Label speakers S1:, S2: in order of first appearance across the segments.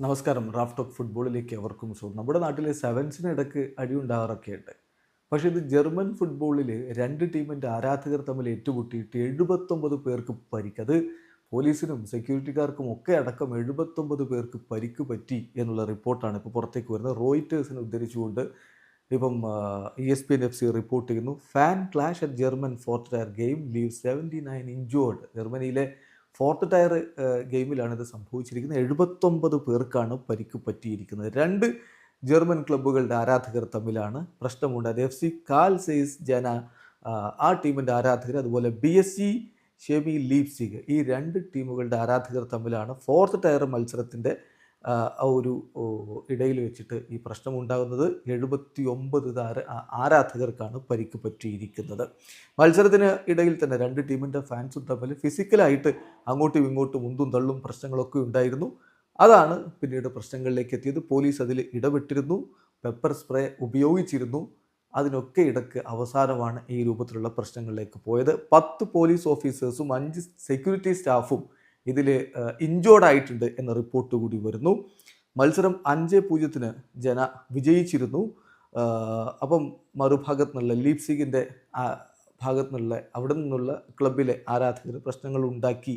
S1: നമസ്കാരം. Raf talk ഫുട്ബോളിലേക്ക് അവർക്കും സ്വാഗതം. നമ്മുടെ നാട്ടിലെ സെവൻസിന് ഇടയ്ക്ക് അടിയുണ്ടാകാറൊക്കെ ഉണ്ട് പക്ഷേ ഇത് ജർമ്മൻ ഫുട്ബോളിൽ രണ്ട് ടീമിന്റെ ആരാധകർ തമ്മിൽ ഏറ്റുമുട്ടിയിട്ട് എഴുപത്തൊമ്പത് പേർക്ക് പരിക്ക്. അത് പോലീസിനും സെക്യൂരിറ്റിക്കാർക്കും ഒക്കെ അടക്കം എഴുപത്തൊമ്പത് പേർക്ക് പരിക്ക് പറ്റി എന്നുള്ള റിപ്പോർട്ടാണ് ഇപ്പോൾ പുറത്തേക്ക് വരുന്നത്. റോയിറ്റേഴ്സിനെ ഉദ്ധരിച്ചുകൊണ്ട് ഇപ്പം E S P N F C report ചെയ്യുന്നു. Fan clash at German tier game leave seventy nine injured ജർമ്മനിയിലെ ഫോർത്ത് ടയർ ഗെയിമിലാണ് ഇത് സംഭവിച്ചിരിക്കുന്നത്. എഴുപത്തൊമ്പത് പേർക്കാണ് പരിക്ക് പറ്റിയിരിക്കുന്നത്. രണ്ട് ജർമ്മൻ ക്ലബ്ബുകളുടെ ആരാധകർ തമ്മിലാണ് പ്രശ്നമുണ്ടായത് F C Carl Zeiss Jena ആ, ടീമിന്റെ ആരാധകർ അതുപോലെ B S C Chemie Leipzig. ഈ രണ്ട് ടീമുകളുടെ ആരാധകർ തമ്മിലാണ് ഫോർത്ത് ടയർ മത്സരത്തിന്റെ ആ ഒരു ഇടയിൽ വെച്ചിട്ട് ഈ പ്രശ്നമുണ്ടാകുന്നത് എഴുപത്തി ഒമ്പത് താര ആരാധകർക്കാണ് പരിക്ക് പറ്റിയിരിക്കുന്നത്. മത്സരത്തിന് ഇടയിൽ തന്നെ രണ്ട് ടീമിന്റെ ഫാൻസും തമ്മിൽ ഫിസിക്കലായിട്ട് അങ്ങോട്ടും ഇങ്ങോട്ടും ഉന്തും തള്ളും പ്രശ്നങ്ങളൊക്കെ ഉണ്ടായിരുന്നു. അതാണ് പിന്നീട് പ്രശ്നങ്ങളിലേക്ക് എത്തിയത്. പോലീസ് അതിൽ ഇടപെട്ടിരുന്നു പെപ്പർ സ്പ്രേ ഉപയോഗിച്ചിരുന്നു. അതിനൊക്കെ ഇടയ്ക്ക് അവസാനമാണ് ഈ രൂപത്തിലുള്ള പ്രശ്നങ്ങളിലേക്ക് പോയത്. പത്ത് പോലീസ് ഓഫീസേഴ്സും അഞ്ച് സെക്യൂരിറ്റി സ്റ്റാഫും ഇതിൽ ഇഞ്ചോർഡ് ആയിട്ടുണ്ട് എന്ന റിപ്പോർട്ട് കൂടി വരുന്നു. മത്സരം അഞ്ച് പൂജ്യത്തിന് ജന വിജയിച്ചിരുന്നു. അപ്പം മറുഭാഗത്ത് നിന്നുള്ള ലീപ്സിഗിന്റെ ഭാഗത്തു നിന്നുള്ള അവിടെ നിന്നുള്ള ക്ലബിലെ ആരാധകർ പ്രശ്നങ്ങൾ ഉണ്ടാക്കി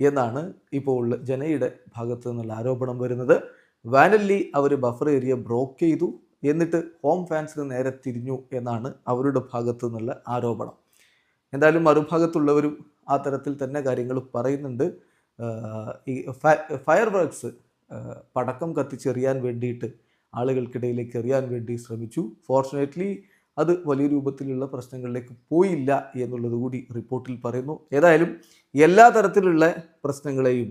S1: എന്നാണ് ഇപ്പോൾ ജനയുടെ ഭാഗത്തു നിന്നുള്ള ആരോപണം വരുന്നത്. വാനല്ലി അവർ ബഫർ ഏരിയ ബ്രോക്ക് ചെയ്തു. എന്നിട്ട് ഹോം ഫാൻസിന് നേരെ തിരിഞ്ഞു എന്നാണ് അവരുടെ ഭാഗത്തു നിന്നുള്ള ആരോപണം. എന്തായാലും മറുഭാഗത്തുള്ളവരും ആ തരത്തിൽ തന്നെ കാര്യങ്ങൾ പറയുന്നുണ്ട്. ഈ ഫയർ വർക്ക്സ് പടക്കം കത്തിച്ചെറിയാൻ വേണ്ടിയിട്ട് ആളുകൾക്കിടയിലേക്ക് എറിയാൻ വേണ്ടി ശ്രമിച്ചു. ഫോർച്ചുനേറ്റ്ലി അത് വലിയ രൂപത്തിലുള്ള പ്രശ്നങ്ങളിലേക്ക് പോയില്ല എന്നുള്ളത് കൂടി റിപ്പോർട്ടിൽ പറയുന്നു. ഏതായാലും എല്ലാ തരത്തിലുള്ള പ്രശ്നങ്ങളെയും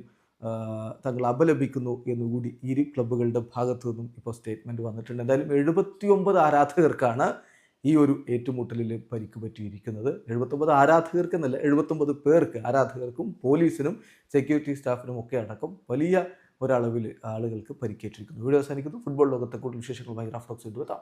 S1: തങ്ങൾ അപലപിക്കുന്നു എന്നുകൂടി ഇരു ക്ലബ്ബുകളുടെ ഭാഗത്തു നിന്നും ഇപ്പോൾ സ്റ്റേറ്റ്മെന്റ് വന്നിട്ടുണ്ട്. എന്തായാലും എഴുപത്തിയൊമ്പത് ആരാധകർക്കാണ് ഈ ഒരു ഏറ്റുമുട്ടലിൽ പരിക്ക് പറ്റിയിരിക്കുന്നത്. എഴുപത്തൊമ്പത് ആരാധകർക്ക് എന്നല്ല എഴുപത്തൊമ്പത് പേർക്ക് ആരാധകർക്കും പോലീസിനും സെക്യൂരിറ്റി സ്റ്റാഫിനും ഒക്കെ അടക്കം വലിയ ഒരളവിൽ ആളുകൾക്ക് പരിക്കേറ്റിരിക്കുന്നു. വീഡിയോ അവസാനിക്കുന്നു. ഫുട്ബോൾ ലോകത്തെ കൂടുതൽ വിശേഷങ്ങളുമായി റാഫ്റ്റോക്സ് എത്താം.